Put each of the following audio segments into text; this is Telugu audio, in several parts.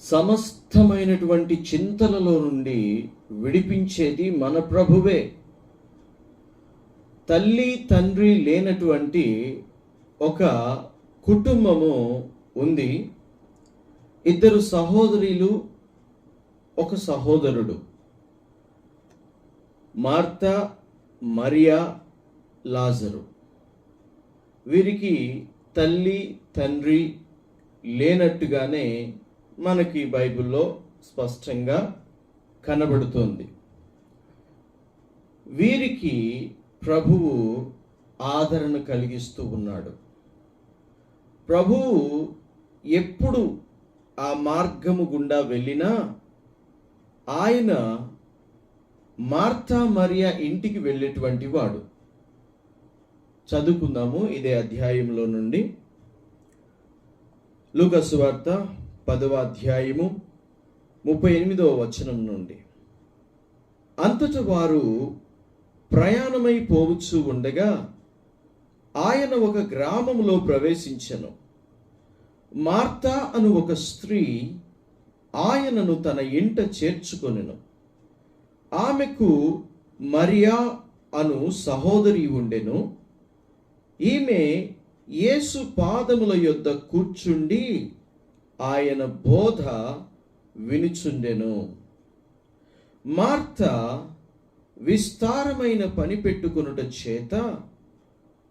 సమస్తమైనటువంటి చింతలలో నుండి విడిపించేది మన ప్రభువే. తల్లి తండ్రి లేనటువంటి ఒక కుటుంబము ఉంది. ఇద్దరు సహోదరులు ఒక సహోదరుడు. మార్త మరియా లాజరు. వీరికి తల్లి తండ్రి లేనట్టుగానే మనకి బైబిల్లో స్పష్టంగా కనబడుతోంది. వీరికి ప్రభువు ఆదరణ కలిగిస్తూ ఉన్నాడు. ప్రభువు ఎప్పుడు ఆ మార్గము గుండా వెళ్ళినా ఆయన మార్తా మరియా ఇంటికి వెళ్ళేటువంటి వాడు. చదువుకుందాము ఇదే అధ్యాయంలో నుండి. లూకసు వార్త పదవ అధ్యాయము ముప్పై ఎనిమిదవ వచనం నుండి. అంతట వారు ప్రయాణమై పోవచ్చు ఉండగా ఆయన ఒక గ్రామంలో ప్రవేశించెను. మార్తా అను ఒక స్త్రీ ఆయనను తన ఇంట చేర్చుకొనెను. ఆమెకు మరియా అను సహోదరి ఉండెను. ఈమె యేసు పాదముల యొద్ద కూర్చుండి ఆయన బోధ వినుచుండెను. మార్త విస్తారమైన పని పెట్టుకొనుట చేత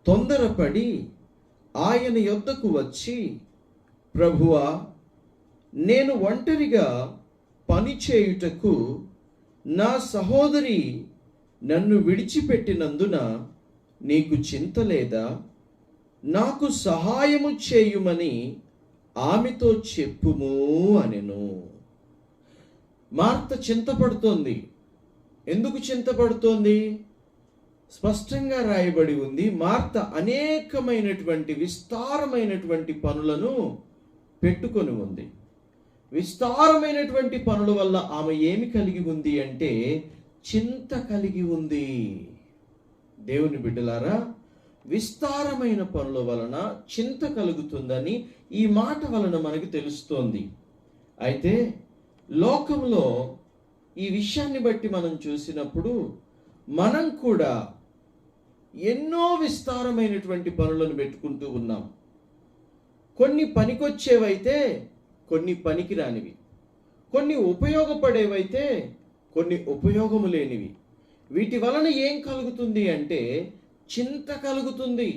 తొందరపడి ఆయన యొద్దకు వచ్చి ప్రభువా నేను ఒంటరిగా పని చేయుటకు నా సహోదరి నన్ను విడిచిపెట్టినందున నీకు చింత లేదా? నాకు సహాయము చేయుమని ఆమెతో చెప్పుము అనెను. మార్త చింతపడుతోంది. ఎందుకు చింతపడుతోంది? స్పష్టంగా రాయబడి ఉంది మార్త అనేకమైనటువంటి విస్తారమైనటువంటి పనులను పెట్టుకొని ఉంది. విస్తారమైనటువంటి పనుల వల్ల ఆమె ఏమి కలిగి ఉంది అంటే చింత కలిగి ఉంది. దేవుని బిడ్డలారా విస్తారమైన పనుల వలన చింత కలుగుతుందని ఈ మాట వలన మనకు తెలుస్తోంది. అయితే లోకంలో ఈ విషయాన్ని బట్టి మనం చూసినప్పుడు మనం కూడా ఎన్నో విస్తారమైనటువంటి పనులను పెట్టుకుంటూ ఉన్నాం. కొన్ని పనికొచ్చేవైతే కొన్ని పనికిరానివి. కొన్ని ఉపయోగపడేవైతే కొన్ని ఉపయోగము లేనివి వీటి వలన ఏం కలుగుతుంది అంటే చింత కలుగుతుంది.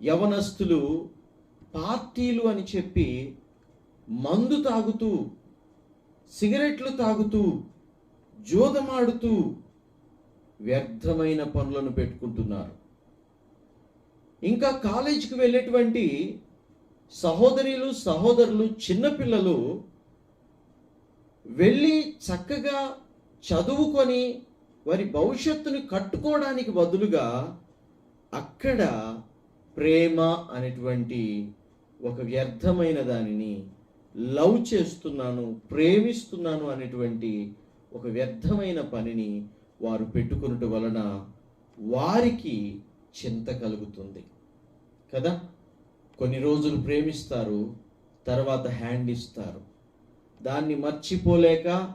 యవనస్తులు పార్టీలు అని చెప్పి మందు తాగుతూ సిగరెట్లు తాగుతూ జోదమాడుతూ వ్యర్థమైన పనులను పెట్టుకుంటున్నారు. ఇంకా కాలేజీకి వెళ్ళేటువంటి సహోదరులు సహోదరులు చిన్నపిల్లలు వెళ్ళి చక్కగా చదువుకొని వారి భవిష్యత్తును కట్టుకోవడానికి బదులుగా అక్కడ ప్రేమ అనేటువంటి ఒక వ్యర్థమైన దానిని లవ్ చేస్తున్నాను ప్రేమిస్తున్నాను అనేటువంటి ఒక వ్యర్థమైన పనిని వారు పెట్టుకున్నట వలన వారికి చింత కలుగుతుంది. కదా? కొన్ని రోజులు ప్రేమిస్తారు తర్వాత హ్యాండ్ ఇస్తారు. దాన్ని మర్చిపోలేక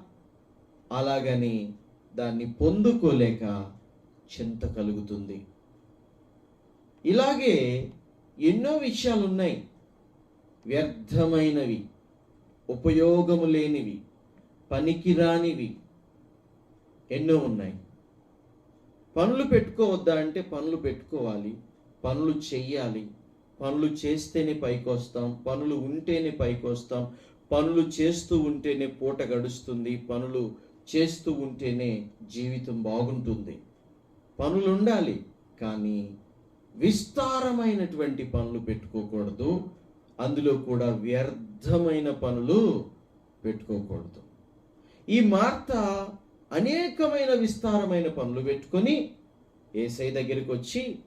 అలాగని దాన్ని పొందుకోలేక చింత కలుగుతుంది. ఇలాగే ఎన్నో విషయాలు ఉన్నాయి వ్యర్థమైనవి ఉపయోగము లేనివి పనికిరానివి ఎన్నో ఉన్నాయి. పనులు పెట్టుకోవద్దా అంటే పనులు పెట్టుకోవాలి పనులు చెయ్యాలి పనులు చేస్తేనే పైకొస్తాం పనులు ఉంటేనే పైకొస్తాం పనులు చేస్తూ ఉంటేనే పూట గడుస్తుంది పనులు చేస్తూ ఉంటేనే జీవితం బాగుంటుంది. పనులు ఉండాలి కానీ విస్తారమైనటువంటి పనులు పెట్టుకోకూడదు. అందులో కూడా వ్యర్థమైన పనులు పెట్టుకోకూడదు. ఈ మార్త అనేకమైన విస్తారమైన పనులు పెట్టుకొని ఏసై దగ్గరికి వచ్చి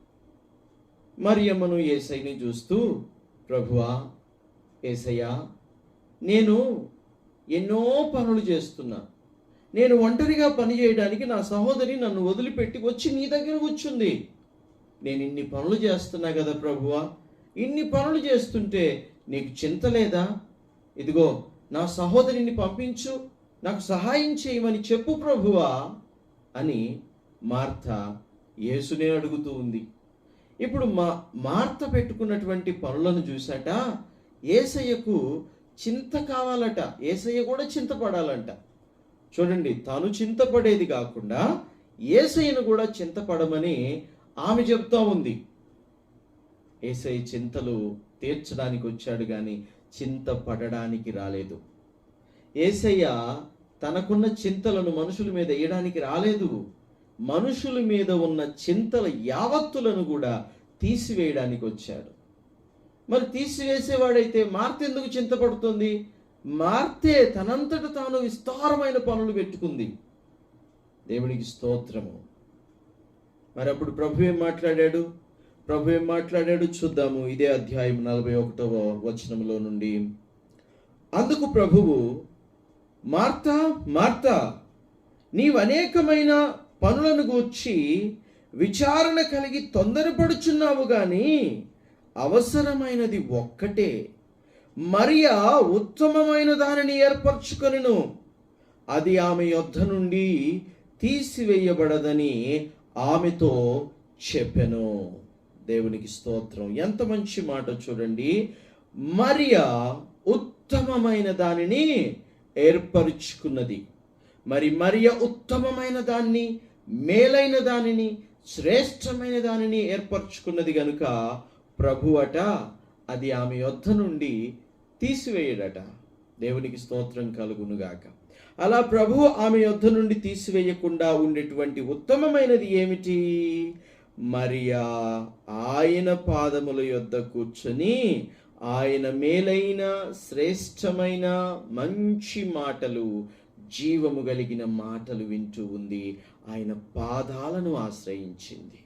మరియమ్మను ఏసైని చూస్తూ ప్రభువా ఏసయ్యా నేను ఎన్నో పనులు చేస్తున్నా. నేను ఒంటరిగా పని చేయడానికి నా సహోదరి నన్ను వదిలిపెట్టి వచ్చి నీ దగ్గర వచ్చింది నేను ఇన్ని పనులు చేస్తున్నా కదా ప్రభువా? ఇన్ని పనులు చేస్తుంటే నీకు చింత లేదా? ఇదిగో నా సహోదరిని పంపించు నాకు సహాయం చేయమని చెప్పు ప్రభువా అని మార్త యేసునే అడుగుతూ ఉంది. ఇప్పుడు మా మార్త పెట్టుకున్నటువంటి పనులను చూసాట ఏసయ్యకు చింత కావాలట. ఏసయ్య కూడా చింతపడాలంట. చూడండి తాను చింతపడేది కాకుండా ఏసయ్యను కూడా చింతపడమని ఆమె చెప్తా ఉంది. ఏసయ్య చింతలు తీర్చడానికి వచ్చాడు కానీ చింతపడడానికి రాలేదు. ఏసయ్య తనకున్న చింతలను మనుషుల మీద వేయడానికి రాలేదు. మనుషుల మీద ఉన్న చింతల యావత్తులను కూడా తీసివేయడానికి వచ్చాడు. మరి తీసివేసేవాడైతే మార్తెందుకు చింతపడుతుంది? మార్తే తనంతట తాను విస్తారమైన పనులు పెట్టుకుంది. దేవునికి స్తోత్రము. మరి అప్పుడు ప్రభు ఏం మాట్లాడాడు? ప్రభు ఏం మాట్లాడాడు? చూద్దాము. ఇదే అధ్యాయం నలభై ఒకటవ వచనంలో నుండి. అందుకు ప్రభువు మార్తా మార్తా నీవు అనేకమైన పనులను గూర్చి విచారణ కలిగి తొందరపడుచున్నావు కానీ అవసరమైనది ఒక్కటే. మరియా ఉత్తమమైన దానిని ఏర్పరచుకొనిను. అది ఆమె యొద్ధ నుండి తీసివేయబడదని ఆమెతో చెప్పెను. దేవునికి స్తోత్రం. ఎంత మంచి మాట చూడండి. మరియా ఉత్తమమైన దానిని ఏర్పరుచుకున్నది. మరి మరియ ఉత్తమమైన దాన్ని మేలైన దానిని శ్రేష్టమైన దానిని ఏర్పరచుకున్నది గనుక ప్రభువట అది ఆమె యొద్ధ నుండి తీసివేయడట. దేవునికి స్తోత్రం కలుగునుగాక. అలా ప్రభు ఆమె యొద్ధ నుండి తీసివేయకుండా ఉండేటువంటి ఉత్తమమైనది ఏమిటి? మరియా ఆయన పాదముల యొద్ద కూర్చొని ఆయన మేలైన శ్రేష్టమైన మంచి మాటలు జీవము కలిగిన మాటలు వింటూ ఉంది. ఆయన పాదాలను ఆశ్రయించింది.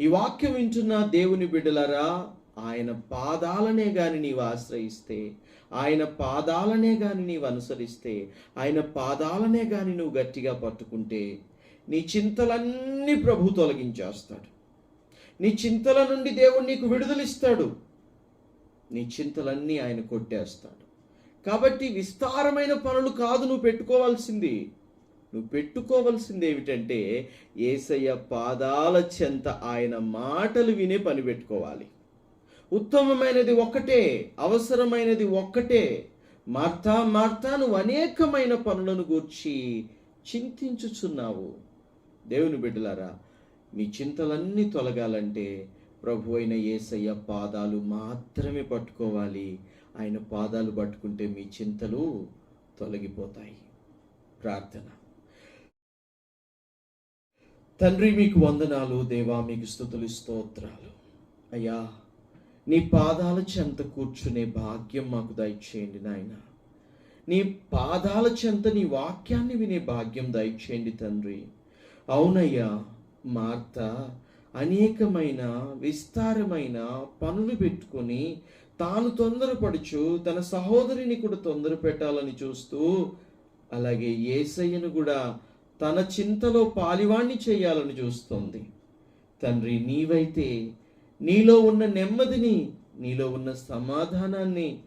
ఈ వాక్యం వింటున్న దేవుని బిడ్డలరా ఆయన పాదాలనే గాని నీవు ఆశ్రయిస్తే ఆయన పాదాలనే గాని నీవు అనుసరిస్తే ఆయన పాదాలనే గాని నువ్వు గట్టిగా పట్టుకుంటే నీ చింతలన్నీ ప్రభు తొలగించేస్తాడు. నీ చింతల నుండి దేవుడు నీకు విడుదలిస్తాడు. నీ చింతలన్నీ ఆయన కొట్టేస్తాడు. కాబట్టి విస్తారమైన పనులు కాదు నువ్వు పెట్టుకోవాల్సింది. నువ్వు పెట్టుకోవాల్సింది ఏమిటంటే ఏసయ్య పాదాల చెంత ఆయన మాటలు వినే పని పెట్టుకోవాలి. ఉత్తమమైనది ఒక్కటే అవసరమైనది ఒక్కటే. మార్తా మార్తా నువ్వు అనేకమైన పనులను గూర్చి చింతించుచున్నావు. దేవుని బిడ్డలారా మీ చింతలన్నీ తొలగాలంటే ప్రభు అయిన ఏసయ్య పాదాలు మాత్రమే పట్టుకోవాలి. ఆయన పాదాలు పట్టుకుంటే మీ చింతలు తొలగిపోతాయి. ప్రార్థన. తండ్రి మీకు వందనాలు. దేవా మీకు స్థుతులు స్తోత్రాలు. అయ్యా నీ పాదాల చెంత కూర్చునే భాగ్యం మాకు దయచేయండి నాయన. నీ పాదాల చెంత నీ వాక్యాన్ని వినే భాగ్యం దయచేయండి తండ్రి. అవునయ్యా మార్త అనేకమైన విస్తారమైన పనులు పెట్టుకొని తాను తొందరపడుచు తన సహోదరిని కూడా తొందర పెట్టాలని చూస్తూ అలాగే ఏసయ్యను కూడా తన చింతలో పాలివాణ్ణి చేయాలని చూస్తుంది. తండ్రి నీవైతే నీలో ఉన్న నెమ్మదిని నీలో ఉన్న సమాధానాన్ని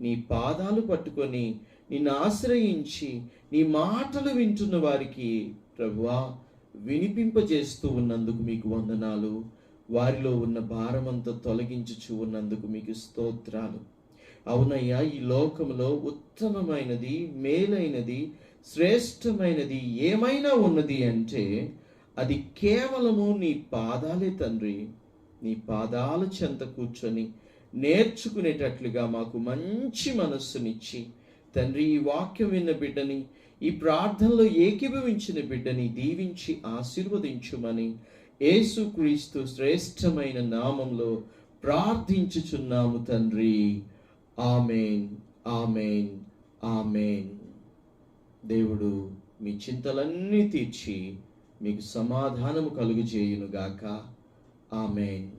నీ పాదాలు పట్టుకొని నిన్ను ఆశ్రయించి నీ మాటలు వింటున్న వారికి ప్రభువా వినిపింపజేస్తూ ఉన్నందుకు మీకు వందనాలు. వారిలో ఉన్న భారమంతా తొలగించుచు ఉన్నందుకు మీకు స్తోత్రాలు. అవునయ్యా ఈ లోకంలో ఉత్తమమైనది మేలైనది శ్రేష్టమైనది ఏమైనా ఉన్నది అంటే అది కేవలము నీ పాదాలే తండ్రి. నీ పాదాల చెంత కూర్చొని నేర్చుకునేటట్లుగా మాకు మంచి మనస్సునిచ్చి తండ్రి ఈ వాక్యం విన్న బిడ్డని ఈ ప్రార్థనలో ఏకీభవించిన బిడ్డని దీవించి ఆశీర్వదించుమని యేసుక్రీస్తు శ్రేష్టమైన నామంలో ప్రార్థించుచున్నాము తండ్రి. Amen amen amen. దేవుడు మీ చింతలన్నీ తీర్చి మీకు సమాధానము కలుగు చేయునుగాక ఆమెన్.